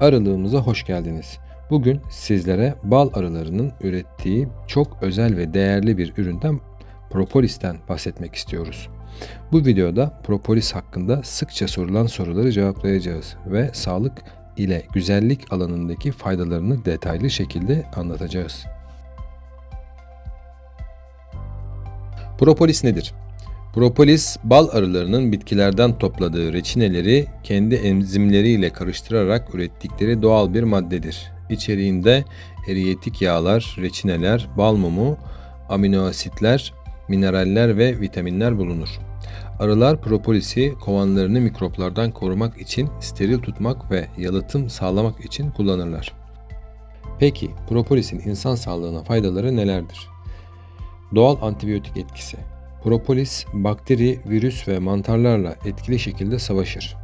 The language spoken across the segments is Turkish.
Arılığımıza hoş geldiniz. Bugün sizlere bal arılarının ürettiği çok özel ve değerli bir üründen propolisten bahsetmek istiyoruz. Bu videoda propolis hakkında sıkça sorulan soruları cevaplayacağız ve sağlık ile güzellik alanındaki faydalarını detaylı şekilde anlatacağız. Propolis nedir? Propolis, bal arılarının bitkilerden topladığı reçineleri kendi enzimleriyle karıştırarak ürettikleri doğal bir maddedir. İçeriğinde eriyetik yağlar, reçineler, bal mumu, amino asitler, mineraller ve vitaminler bulunur. Arılar propolisi kovanlarını mikroplardan korumak için steril tutmak ve yalıtım sağlamak için kullanırlar. Peki propolisin insan sağlığına faydaları nelerdir? Doğal antibiyotik etkisi. Propolis, bakteri, virüs ve mantarlarla etkili şekilde savaşır.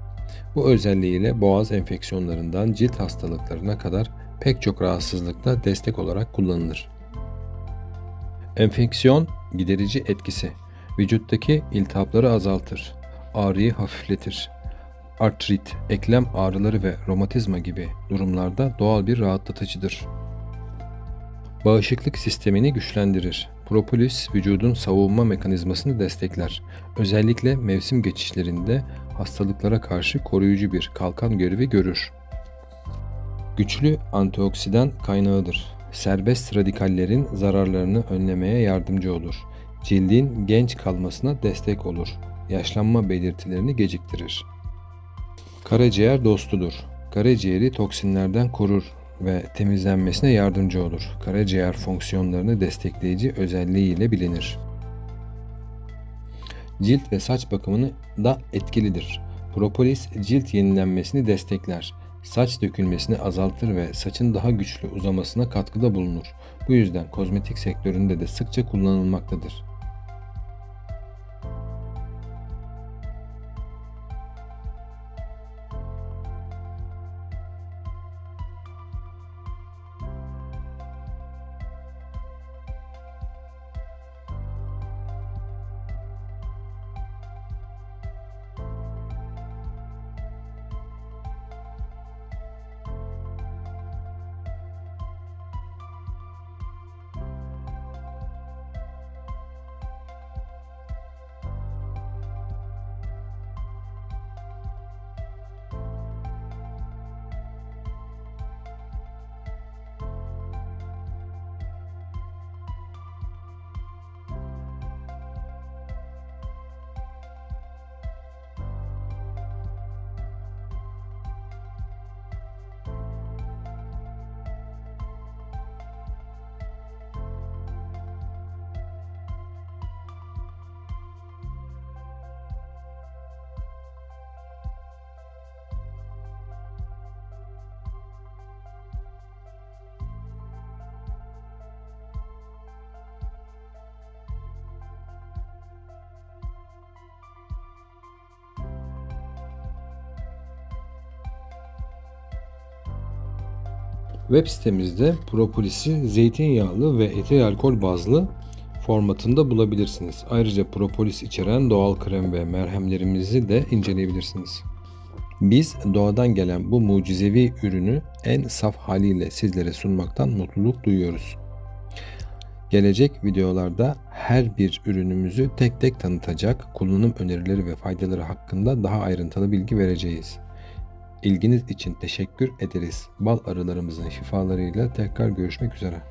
Bu özelliğiyle boğaz enfeksiyonlarından cilt hastalıklarına kadar pek çok rahatsızlıkta destek olarak kullanılır. Enfeksiyon giderici etkisi. Vücuttaki iltihapları azaltır, ağrıyı hafifletir. Artrit, eklem ağrıları ve romatizma gibi durumlarda doğal bir rahatlatıcıdır. Bağışıklık sistemini güçlendirir. Propolis vücudun savunma mekanizmasını destekler. Özellikle mevsim geçişlerinde hastalıklara karşı koruyucu bir kalkan görevi görür. Güçlü antioksidan kaynağıdır. Serbest radikallerin zararlarını önlemeye yardımcı olur. Cildin genç kalmasına destek olur. Yaşlanma belirtilerini geciktirir. Karaciğer dostudur. Karaciğeri toksinlerden korur ve temizlenmesine yardımcı olur. Karaciğer fonksiyonlarını destekleyici özelliğiyle bilinir. Cilt ve saç bakımını da etkilidir. Propolis cilt yenilenmesini destekler. Saç dökülmesini azaltır ve saçın daha güçlü uzamasına katkıda bulunur. Bu yüzden kozmetik sektöründe de sıkça kullanılmaktadır. Web sitemizde propolisi zeytinyağlı ve etil alkol bazlı formatında bulabilirsiniz. Ayrıca propolis içeren doğal krem ve merhemlerimizi de inceleyebilirsiniz. Biz doğadan gelen bu mucizevi ürünü en saf haliyle sizlere sunmaktan mutluluk duyuyoruz. Gelecek videolarda her bir ürünümüzü tek tek tanıtacak, kullanım önerileri ve faydaları hakkında daha ayrıntılı bilgi vereceğiz. İlginiz için teşekkür ederiz. Bal arılarımızın şifalarıyla tekrar görüşmek üzere.